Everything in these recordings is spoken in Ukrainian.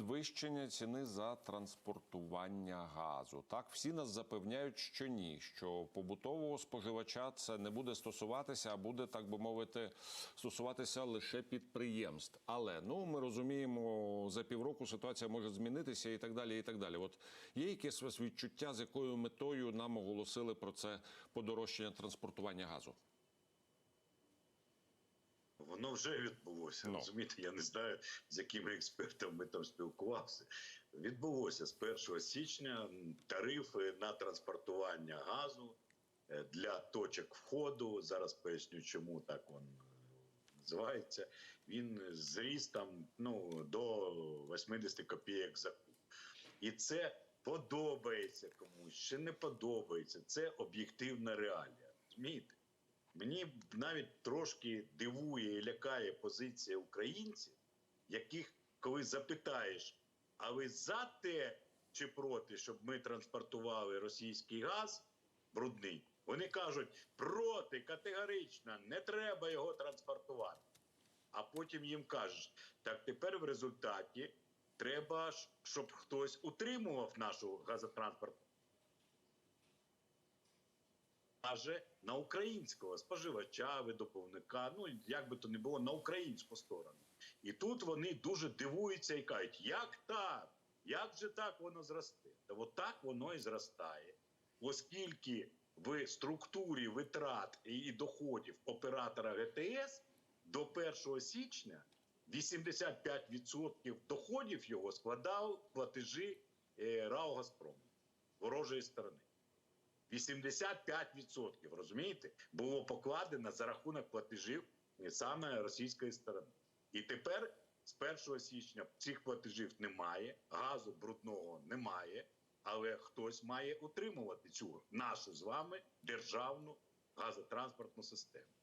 підвищення ціни за транспортування газу. Так, всі нас запевняють, що ні, що побутового споживача це не буде стосуватися, а буде, так би мовити, стосуватися лише підприємств. Але ну ми розуміємо, за півроку ситуація може змінитися і так далі. І так далі. От є якесь вас відчуття, з якою метою нам оголосили про це подорожчання транспортування газу? Воно вже відбулося. Ну. Розумієте, я не знаю, з якими експертами ми там спілкувалися. Відбулося з 1 січня тарифи на транспортування газу е, для точок входу. Зараз поясню, чому так він е, називається. Він зріс там ну, до 80 копійок за куб. І це подобається комусь, чи не подобається. Це об'єктивна реалія. Розумієте? Мені навіть трошки дивує і лякає позиція українців, яких, коли запитаєш, а ви за те чи проти, щоб ми транспортували російський газ брудний, вони кажуть проти, категорично, не треба його транспортувати. А потім їм кажеш, так тепер в результаті треба, щоб хтось утримував нашу газотранспорт аже на українського споживача, видобувника, ну як би то не було, на українську сторону. І тут вони дуже дивуються і кажуть, як так? Як же так воно зросте? Та от так воно і зростає, оскільки в структурі витрат і доходів оператора ГТС до 1 січня 85% доходів його складав платежі е, РАО «Газпрому» ворожої сторони. 85%, розумієте, було покладено за рахунок платежів саме російської сторони. І тепер з 1 січня цих платежів немає, газу брудного немає, але хтось має утримувати цю нашу з вами державну газотранспортну систему.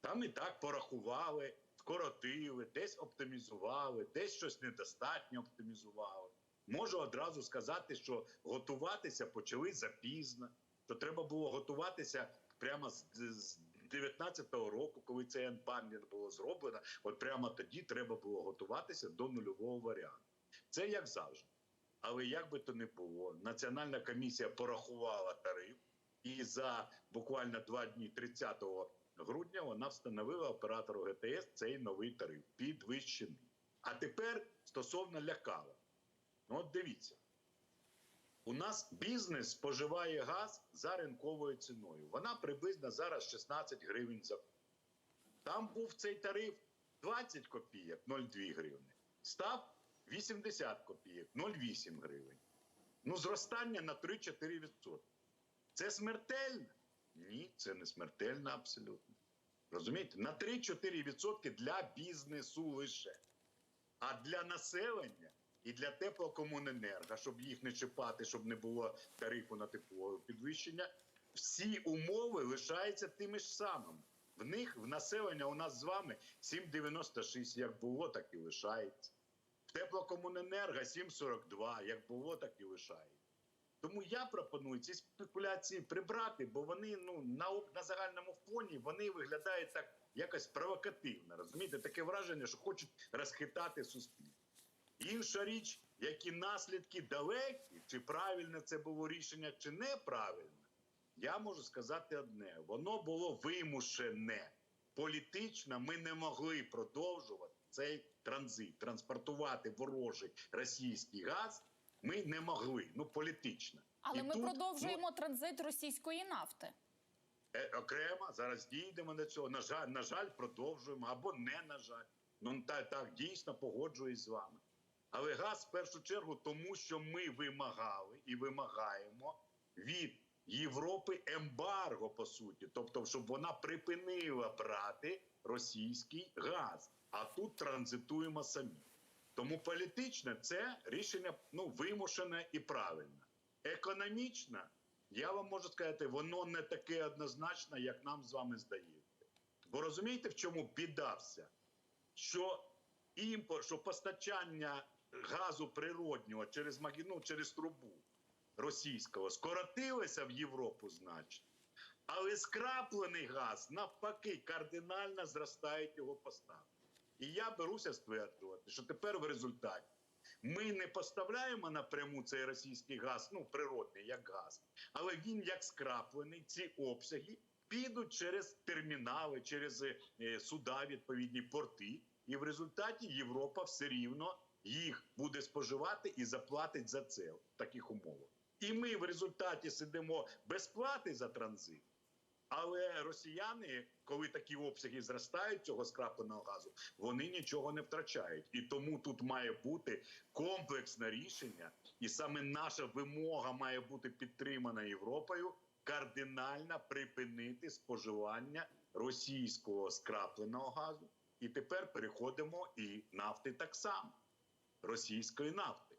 Там і так порахували, скоротили, десь оптимізували, десь щось недостатньо оптимізували. Можу одразу сказати, що готуватися почали запізно, що треба було готуватися прямо з, з 19-го року, коли цей анпам'ят було зроблено. От прямо тоді треба було готуватися до нульового варіанту. Це як завжди. Але як би то не було, Національна комісія порахувала тариф, і за буквально два дні 30 грудня вона встановила оператору ГТС цей новий тариф підвищений. А тепер стосовно лякала. Ну, от дивіться, у нас бізнес споживає газ за ринковою ціною. Вона приблизно зараз 16 гривень за. Там був цей тариф 20 копійок 0,2 гривни. Став 80 копійок 0,8 гривень. Ну, зростання на 3-4%. Це смертельно? Ні, це не смертельно абсолютно. Розумієте? На 3-4% для бізнесу лише. А для населення і для теплокомуненерго, щоб їх не чіпати, щоб не було тарифу на тепло підвищення, всі умови лишаються тими ж самими. В них в населення у нас з вами 7,96, як було, так і лишається. В теплокомуненерго 7,42, як було, так і лишається. Тому я пропоную ці спекуляції прибрати, бо вони ну на, на загальному фоні вони виглядають так якось провокативно. Розумієте, таке враження, що хочуть розхитати суспільство. Інша річ, які наслідки далекі, чи правильне це було рішення, чи неправильне, я можу сказати одне: воно було вимушене. Політично ми не могли продовжувати цей транзит, транспортувати ворожий російський газ. Ми не могли. Ну політично. Але І ми тут, продовжуємо транзит російської нафти. Ну, е, окремо зараз дійдемо до цього. На жаль, на жаль, продовжуємо або не на жаль. Ну так, так дійсно погоджуюсь з вами. Але газ в першу чергу, тому що ми вимагали і вимагаємо від Європи ембарго, по суті, тобто, щоб вона припинила брати російський газ, а тут транзитуємо самі. Тому політично це рішення ну, вимушене і правильне. Економічно, я вам можу сказати, воно не таке однозначне, як нам з вами здається. Бо розумієте, в чому біда вся? Що імпорт, що постачання газу природнього через магі- ну, через трубу російського скоротилося в Європу значно. Але скраплений газ навпаки кардинально зростають його поставки. І я беруся стверджувати, що тепер в результаті Ми не поставляємо напряму цей російський газ, ну природний як газ, але він як скраплений. Ці обсяги підуть через термінали, через е, суда, відповідні порти, і в результаті Європа все рівно їх буде споживати і заплатить за це в таких умовах. І ми в результаті сидимо без плати за транзит. Але росіяни, коли такі обсяги зростають цього скрапленого газу, вони нічого не втрачають. І тому тут має бути комплексне рішення, і саме наша вимога має бути підтримана Європою кардинально припинити споживання російського скрапленого газу. І тепер переходимо і нафти так само російської нафти.